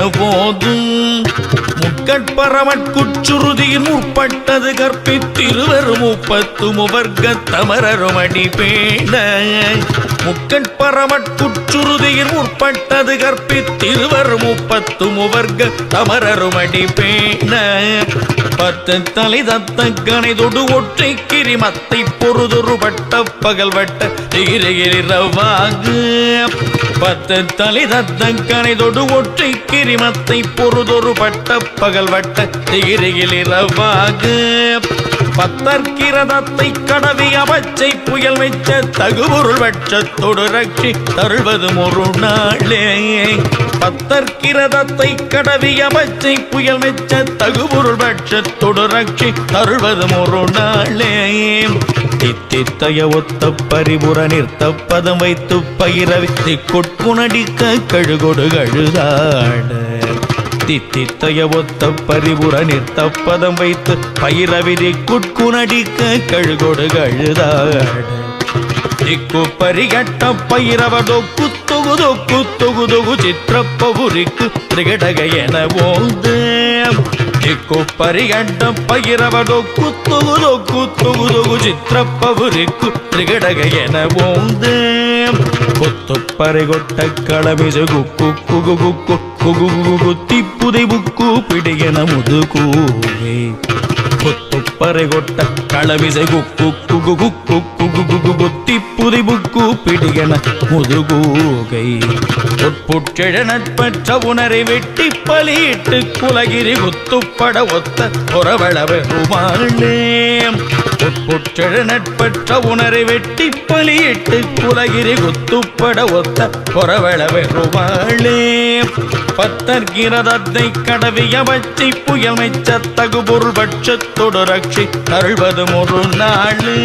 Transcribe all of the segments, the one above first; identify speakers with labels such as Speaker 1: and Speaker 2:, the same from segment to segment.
Speaker 1: போதும் முக்கட்பரமட்குச்சுருதியின் முற்பட்டது கற்பித்திருவர் முப்பத்து முவர்க்க தமரருமடி பேண. முக்கட்பரமட்குச்சுருதியின் முற்பட்டது கற்பித்திருவர் முப்பத்து முவர்க்க தமரருமடி பேண. பத்து தலை தத்த கணைதொடு ஒற்றை கிரிமத்தை பொறுதொரு வட்ட பகல் வட்ட ரவாகு பத்து தலை தத்த தொடு ஒற்றை கிரிமத்தை பொறுதொரு பட்ட பகல் வட்ட திகிரியில் தீரவாகு பத்தற்கிரதத்தை கடவி அவச்சை புயல் வெச்ச தகுபொருள் வட்சத்தொடு ரட்சி தருள்வதும் ஒரு நாளே. பத்தற்கிரதத்தை கடவிய பச்சை புயல் மெச்ச தகுபொருள் பட்சத்தொடு ரட்சி தருள்வதும் ஒரு நாளே. தித்தித்தய ஒத்த பரிபுற நிறுத்த பதம் வைத்து பயிரவித்தை கொட்புணடிக்க கழுகொடு கழுதாட. தித்தித்தய ஒத்த பரிபுற நிறுத்த பதம் வைத்து பயிரவிதி குட்குணடிக்க கழுகொடு கழுதாட. ದಿಕ್ಕು ಪರಿಗಟ್ಟ ಪೈರವ ದೊಕ್ಕು ತೊಗು ದೊಕ್ಕು ತೊಗು ದೊಗು ಚಿತ್ರಪ್ಪ ಉರಿಕ್ಕು ತ್ರಿಗಡಗ ಎನ ಓದು ದಿಕ್ಕು ಪರಿಗಟ್ಟ ಪೈರವ ದೊಕ್ಕು ತೊಗು ದೊಕ್ಕು ತೊಗು ದೊಗು ಚಿತ್ರಪ್ಪ ಉರಿಕ್ಕು ತ್ರಿಗಡಗ ಎನ ಓದು ಕೊತ್ತು ಪರಿಗೊಟ್ಟ ಕಳಬಿಜು ಗುಕ್ಕು ಕುಗು ಗುಕ್ಕು ಕುಗು ಗುಗು ತಿಪ್ಪುದೆ ಬುಕ್ಕು ಪಿಡಿಗೆನ ಮುದುಕೂವೆ ಕೊತ್ತು ಪರಿಗೊಟ್ಟ ಕಳಬಿಜ ಗುಕ್ಕು குகு குக்கு குகு குகு குத்தி புதை புக்கு பிடிகன முதுகூகை. உட்புற்றெழ உணரை வெட்டி பலியிட்டு குலகிரி குத்துப்பட ஒத்த புறவள பெருமாளே உட்புற்றெழ உணரை வெட்டி பலியிட்டு குலகிரி குத்துப்பட ஒத்த புறவள பெருமாளே பத்தர்கிரதத்தை கடவிய வச்சி புயமைச்ச தகுபொருள் பட்சத்தொடு ரட்சி தருள்வது ஒரு நாளே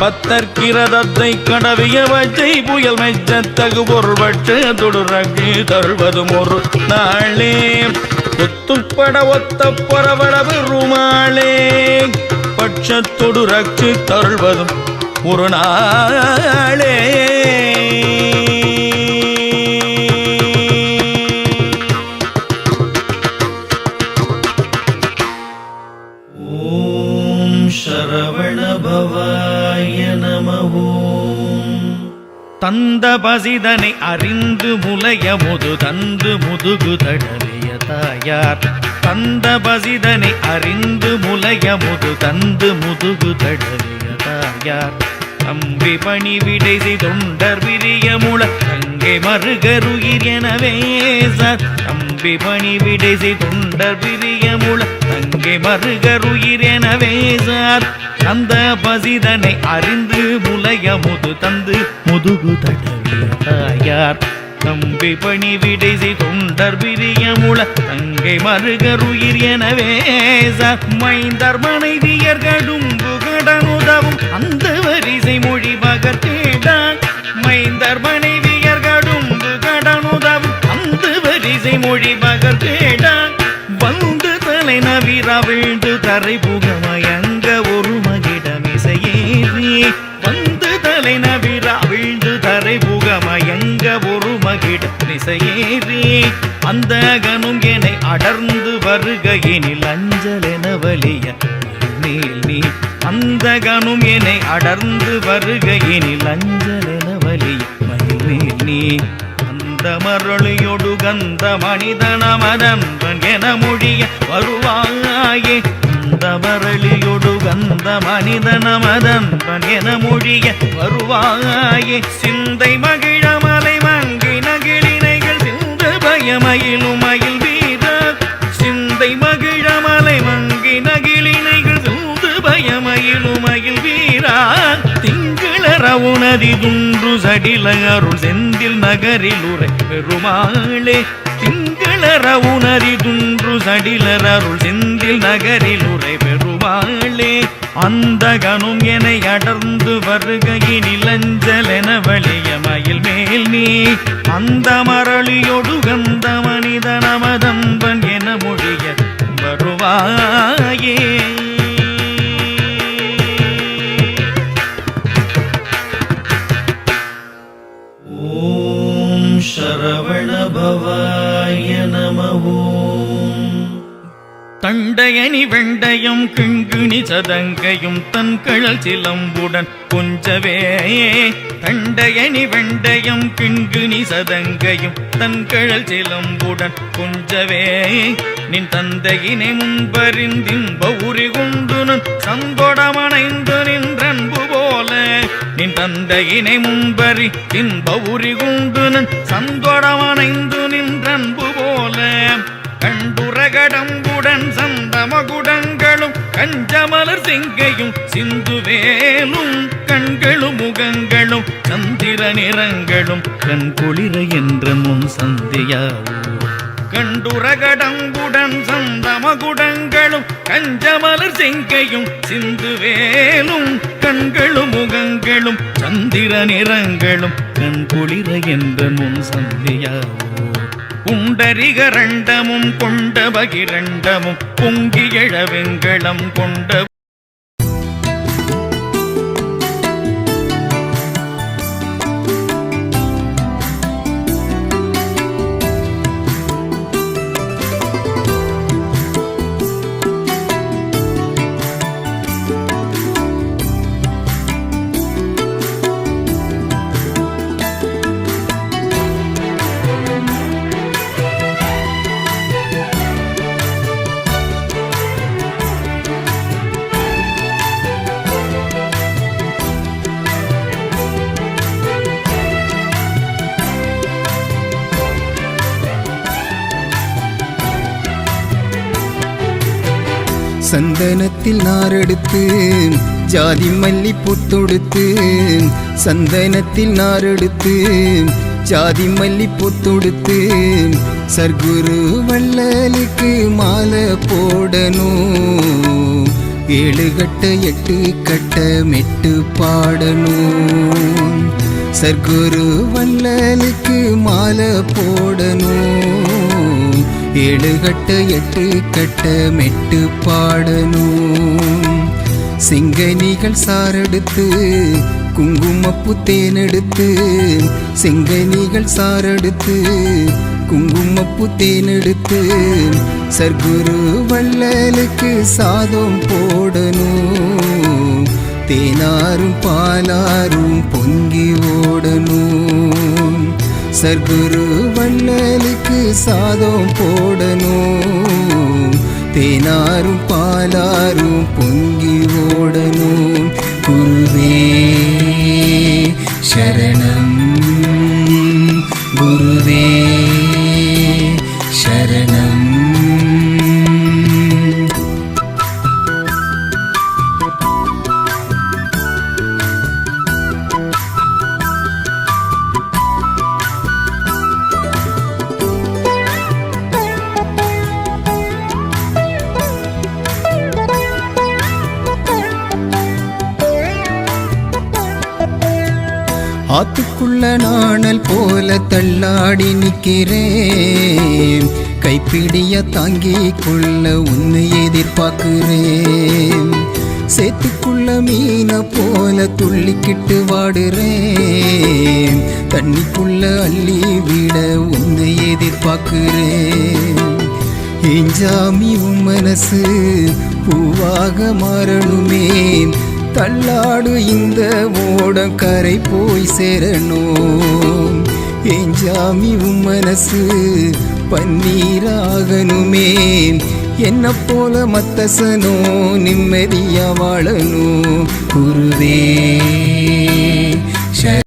Speaker 1: பத்தற்கிரதத்தை கடவிய வச்சை புயல் மெச்ச தகு பொருள் பட்சத்தொடு ரட்சி தருள்வதும் ஒரு நாளே. ஒத்துப்பட ஒத்த பரவளவு ருமாளே. பட்சத்தொடு ரட்சி தருள்வதும் ஒரு நாளே. தந்த பசிதனை அறிந்து முலைய முது தந்து முதுகு தடவிய தாயார். தந்த பசிதனை அறிந்து முலைய முது தந்து முதுகு தடவிய தாயார். தம்பி பணி விடை தொண்டர் விரிய முள தங்கை மருகருயிர் எனவே சார். தம்பி பணி விடை தொண்டர் விரிய தங்கை மருகருயிர் சார் அந்த பசிதனை அறிந்து முலைய முது தந்து முதுகு தடவிய தாயார். தம்பி பணி விடை தொண்டர் விரிய தங்கை மருகருயிர் எனவே சார் மைந்தர் மனைவியர் கடும்பு கடனுதவும் அந்த வரிசை மொழி பகர்த்தேடான் மைந்தர் வரிசை மொழி பகர்த்தேடான் வந்து தலை நவிரவிழ்ந்து தரை புகமயங்க ஒரு மகிடமிசையேறி வந்து தலை நவிரவிழ்ந்து தரை புகமயங்க ஒரு மகிட நிசையேறி அந்த அகனும் என்னை அடர்ந்து வருகையினில் அஞ்சலென வலிய மேல் நீ. அந்த கனும் என்னை அடர்ந்து வருகையினில் அஞ்சலென வலிய மயில் நீ. அந்த மரளியொடு கந்த மனிதனமதன்பன் என மொழிய வருவாயே. அந்த மரளியொடு கந்த மனிதனமதன்பன் என மொழிய வருவாயே. சிந்தை மகிழ மலை மங்கி நகிழினைகள் சிந்து பயமயிலும் மயில் வீர சிந்தை மகிழ மலை மங்கி நகிழினைகள் சிந்து பயமயிலும் மயில் வீரா. திங்களரவு நதி துன்று சடில அருள் செந்தில் நகரில் உரை பெருமாளே. திங்களரவு உணரி துன்று சடிலர் அருள் செந்தில் நகரில் உரை பெருமாளே. அந்த கனும் என அடர்ந்து வருகையினில் அஞ்சல் என வலிய மயில் மேல் நீ. அந்த மரளியொடு கந்த மனித நமதம்பன் என மொழிய வருவாயே தண்டையணி வெண்டையும் கிங்குனி சதங்கையும் தன் கழல் சிலம்புடன் கொஞ்சவே. தண்டையணி வெண்டையும் கிங்குனி சதங்கையும் தன் கழல் சிலம்புடன் கொஞ்சவே. நின் தந்தையினை முன்பறிந்தின்ப உரி கொண்டுனன் சந்தோடமணைந்து நின்றன்பு போல. நின் தந்தையினை முன்பறி இன்ப உரி கொண்டுனன் சங்கொடமணைந்து நின்றன்பு பாகுடங்களும் கஞ்சமலர் செங்கையும் சிந்துவேலும் கண்களும் முகங்களும் சந்திர நிறங்களும் கண் குளிர என்ற முன் சந்தியாவோ கண்டுரகடம்புடன் சந்தமகுடங்களும் கஞ்சமலர் செங்கையும் சிந்துவேலும் கண்களும் முகங்களும் சந்திர நிறங்களும் கண் குளிர என்ற முன் சந்தியாவோ. புண்டரிகரண்டமும் கொண்ட பகிரண்டமும் பொங்கி எழ கொண்ட
Speaker 2: சந்தனத்தில் நாரெடுத்து ஜாதி மல்லி புத்தொடுத்து சந்தனத்தில் நாரெடுத்து ஜாதி மல்லி புத்தொடுத்து சர்க்குரு வள்ளலுக்கு மாலை போடணும் ஏழு கட்ட எட்டு கட்ட மெட்டு பாடணும் சர்க்குரு வள்ளலுக்கு மாலை போடணும். ஏழு கட்ட எட்டு கட்ட மெட்டு பாடணும். சிங்கனிகள் சாரெடுத்து குங்குமப்பு தேனெடுத்து சிங்கனிகள் சாரெடுத்து குங்குமப்பு தேனெடுத்து சர்க்குரு வள்ளலுக்கு சாதம் போடணும். தேனாரும் பாலாரும் பொங்கி ஓடணும். சர்க்குரு வள்ளலுக்கு சாதம் போடணும். தேனாரும் பாலாரும் பொங்கி ஓடணும். குருவே சரணம். குருவே. ஆத்துக்குள்ள நாணல் போல தள்ளாடி நிற்கிறேன். கைப்பிடிய தாங்கிக் கொள்ள உன்னை எதிர்பார்க்கிறேன். சேத்துக்குள்ள மீன போல துள்ளிக்கிட்டு வாடுறேன். தண்ணிக்குள்ள அள்ளி விட உன்னை எதிர்பார்க்கிறேன். என் ஜாமி உன் மனசு பூவாக மாறணுமே. தள்ளாடு இந்த ஓடம் கரை போய் சேரணும். ஏஞ்சாமி உன் மனசு பன்னீராகணுமே. என்ன போல மத்தசனோ நிம்மதியா வாழணும். குருவே.